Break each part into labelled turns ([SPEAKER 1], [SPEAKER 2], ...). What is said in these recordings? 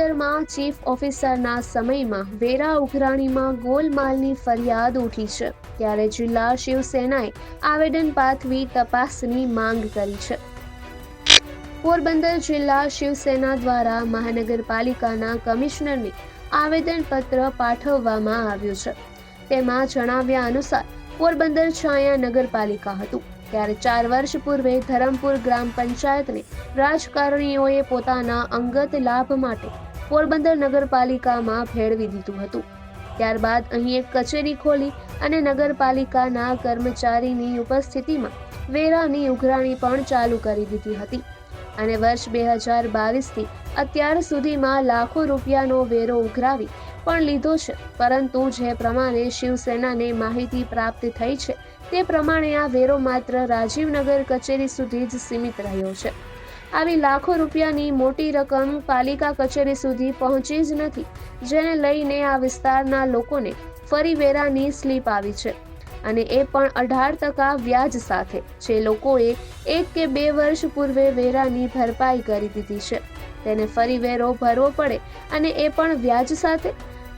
[SPEAKER 1] Chief ઓફિસરના સમયમાં વેરા ઉઘરાણીમાં ગોલમાલની ફરિયાદ ઉઠી છે, ત્યારે જિલ્લા શિવસેનાએ આવેદન પાઠવી તપાસની માંગ કરી છે. પોરબંદર જિલ્લા શિવસેના દ્વારા મહાનગરપાલિકાના કમિશનરને આવેદનપત્ર પાઠવવામાં આવ્યું છે. તેમાં જણાવ્યા અનુસાર, પોરબંદર છાયા નગરપાલિકા હતું, ત્યારે ચાર વર્ષ પૂર્વે ધરમપુર ગ્રામ પંચાયતને રાજકારણીઓએ પોતાના અંગત લાભ માટે પોરબંદર નગરપાલિકામાં ભેળવી દીધું હતું. ત્યારબાદ અહીં એક કચેરી ખોલી અને નગરપાલિકાના કર્મચારીની ઉપસ્થિતિમાં વેરાની ઉઘરાણી પણ ચાલુ કરી દીધી હતી. અને વર્ષ બે હજાર બાવીસથી અત્યાર સુધીમાં લાખો રૂપિયાનો વેરો ઉઘરાવી પણ લીધો છે. પરંતુ જે પ્રમાણે શિવસેનાને માહિતી પ્રાપ્ત થઈ છે, તે પ્રમાણે આ વેરો માત્ર રાજીવનગર કચેરી સુધી જ સીમિત રહ્યો છે. આવી લાખો રૂપિયાની મોટી રકમ પાલિકા કચેરી સુધી પહોંચી જ નથી, જેને લઈને આ વિસ્તારના લોકોને ફરી વેરાની સ્લીપ આવી છે. અને એ પણ અઢાર ટકા વ્યાજ સાથે, જે લોકોએ એક કે બે વર્ષ પૂર્વે વેરાની ભરપાઈ કરી દીધી છે. તેને ફરી વેરો ભરવો પડે અને એ પણ વ્યાજ સાથે?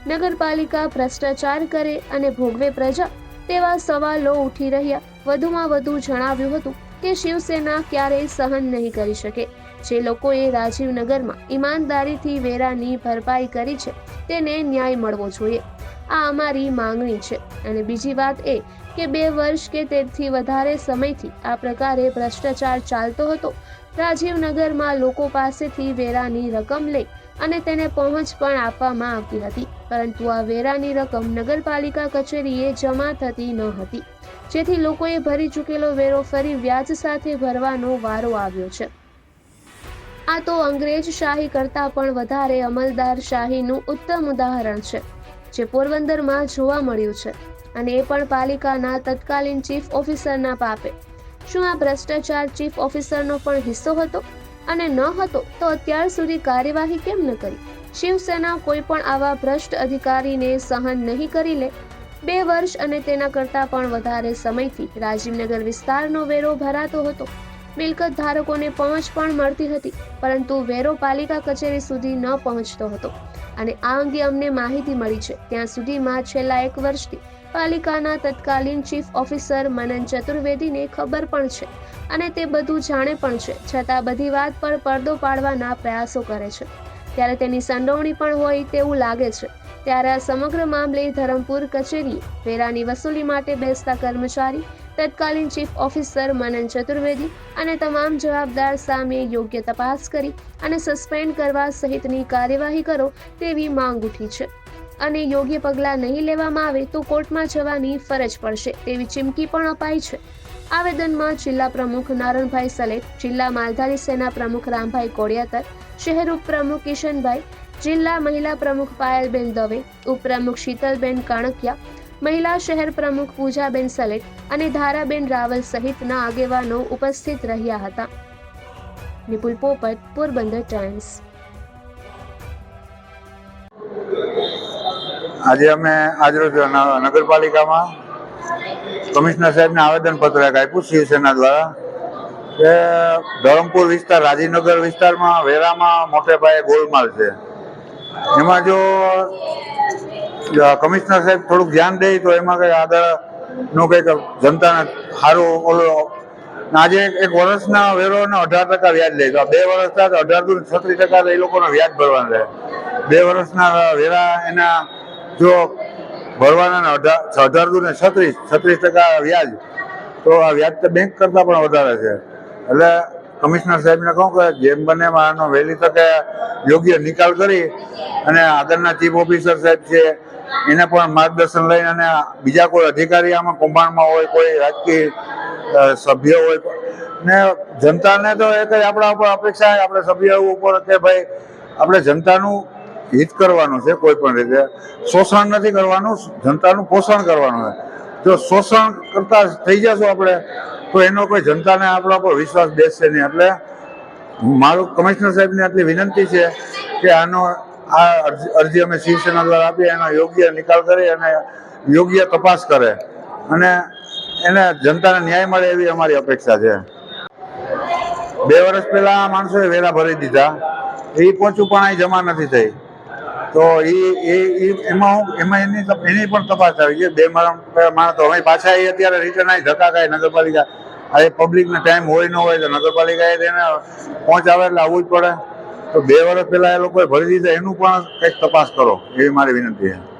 [SPEAKER 1] નગરપાલિકા ભ્રષ્ટાચાર કરે અને ભોગવે પ્રજા તેવા સવાલો ઉઠી રહ્યા, વધુમાં વધુ જણાવ્યું હતું કે શિવસેના ક્યારેય સહન નહીં કરી શકે. જે લોકોએ રાજીવનગરમાં ઈમાનદારીથી વેરાની ભરપાઈ કરી છે, તેને ન્યાય મળવો જોઈએ. આ અમારી માંગણી છે. અને બીજી વાત એ કે બે વર્ષ કે તેથી વધારે સમયથી આ પ્રકારે ભ્રષ્ટાચાર ચાલતો હતો, રાજીવનગરમાં લોકો પાસેથી વેરાની રકમ લઈ અને તેને પહોંચ પણ આપવામાં આવતી હતી. પરંતુ આ વેરાની રકમ નગરપાલિકા કચેરીએ જમા થતી ન હતી. જેથી લોકોએ ભરી ચૂકેલો વેરો ફરી વ્યાજ સાથે ભરવાનો વારો આવ્યો છે. આ તો અંગ્રેજ શાહી કરતાં પણ વધારે અમલદાર શાહીનું ઉત્તમ ઉદાહરણ છે, જે પોરબંદરમાં જોવા મળ્યું છે. અને એ પણ પાલિકાના તત્કાલીન ચીફ ઓફિસરના પાપે. શું આ ભ્રષ્ટાચાર ચીફ ઓફિસરનો પણ હિસ્સો હતો? અને ન હતો તો અત્યાર સુધી કાર્યવાહી કેમ ન કરી? શિવસેના કોઈ પણ આવા ભ્રષ્ટ અધિકારીને સહન નહીં કરી લે? બે વર્ષ અને તેના કરતાં પણ વધારે સમયથી રાજીવનગર વિસ્તારનો વેરો ભરાતો હતો. મિલકત ધારકોને પહોંચ પણ મળતી હતી, પરંતુ વેરો પાલિકા કચેરી સુધી ન પહોંચતો હતો. અને આ અંગે અમને માહિતી મળી છે. ત્યાં સુધીમાં છેલ્લા એક વર્ષથી પાલિકાના તત્કાલીન ચીફ ઓફિસર મનન ચતુર્વેદીને ખબર પણ છે અને તે બધું જાણે પણ છે, છતાં બધી વાત પર પડદો પાડવાના પ્રયાસો કરે છે. ત્યારે તેની સંડોવણી પણ હોય તેવું લાગે છે. ત્યારે આ સમગ્ર મામલે ધરમપુર કચેરી વેરાની વસૂલી માટે બેસતા કર્મચારી, તત્કાલીન ચીફ ઓફિસર મનન ચતુર્વેદી અને તમામ જવાબદાર સામે યોગ્ય તપાસ કરી અને સસ્પેન્ડ કરવા સહિતની કાર્યવાહી કરો તેવી માંગ ઉઠી છે. અને યોગ્ય પગલાં નહીં લેવામાં આવે તો કોર્ટમાં જવાની ફરજ પડશે તેવી ચીમકી પણ અપાઈ છે. આવેદનમાં જિલ્લા પ્રમુખ નારણભાઈ સલેટ, જિલ્લા માલધારી સેના પ્રમુખ રામભાઈ કોડિયાતર, શહેર ઉપપ્રમુખ કિશનભાઈ જિલ્લા મહિલા પ્રમુખ પાયલબેન દવે, ઉપપ્રમુખ શીતલબેન કાણકિયા, મહિલા શહેર પ્રમુખ પૂજાબેન સલેટ અને ધારાબેન રાવલ સહિતના આગેવાનો ઉપસ્થિત રહ્યા હતા. નિપુલ પોપટ, પોરબંદર ટાઈમ્સ.
[SPEAKER 2] આજે અમે આજરોજ નગરપાલિકામાં કમિશનર સાહેબને આવેદનપત્ર એક આપ્યું શિવસેના દ્વારા કે ધરમપુર વિસ્તાર, રાજીનગર વિસ્તારમાં વેરામાં મોટે પાયે ગોલમાલ છે. એમાં જો કમિશનર સાહેબ થોડુંક ધ્યાન દે તો એમાં કંઈ આગળનું કંઈક જનતાને સારું ઓલો આજે એક વર્ષના વેરોનો અઢાર ટકા વ્યાજ લે તો બે વર્ષના તો અઢાર દુ છત્રીસ ટકા એ લોકોનો વ્યાજ ભરવાનું રહે. બે વર્ષના વેરા એના જો ભરવાના અઢાર અઢાર દુ ને છત્રીસ છત્રીસ ટકા વ્યાજ, તો આ વ્યાજ તો બેંક કરતાં પણ વધારે છે. એટલે કમિશનર સાહેબને કહું કે જેમ બને આનો વહેલી તકે યોગ્ય નિકાલ કરી અને આગળના ચીફ ઓફિસર સાહેબ છે, એને પણ માર્ગદર્શન લઈને અને બીજા કોઈ અધિકારી આમાં કૌભાંડમાં હોય, કોઈ રાજકીય સભ્ય હોય, ને જનતાને તો એક જ આપણા ઉપર અપેક્ષા આપણે સભ્ય ઉપર કે ભાઈ, આપણે જનતાનું હિત કરવાનું છે કોઈ પણ રીતે. શોષણ નથી કરવાનું, જનતાનું પોષણ કરવાનું છે. જો શોષણ કરતા થઈ જશું આપણે તો એનો કોઈ જનતાને આપણા કોઈ વિશ્વાસ બેસશે નહીં. એટલે મારું કમિશનર સાહેબને આટલી વિનંતી છે કે આનો આ અરજી અમે શિવસેના દ્વારા આપી એનો યોગ્ય નિકાલ કરી અને યોગ્ય તપાસ કરે. અને એને જનતાને ન્યાય મળે એવી અમારી અપેક્ષા છે. બે વર્ષ પહેલા માણસોએ વેરા ભરી દીધા. એ પહોંચું પણ અહીં જમા નથી થઈ. તો એ એ હું એમાં એમાં એની એની પણ તપાસ આવી છે બે માણસ તો અમે પાછા એ અત્યારે રિટર્ન આવી ધક્કા ખાય નગરપાલિકા આ પબ્લિકને ટાઈમ હોય ન હોય તો નગરપાલિકાએ તેને પહોંચાવે એટલે આવવું જ પડે. તો બે વર્ષ પહેલાં એ લોકોએ ભરી દીધા, એનું પણ કંઈક તપાસ કરો, એવી મારી વિનંતી છે.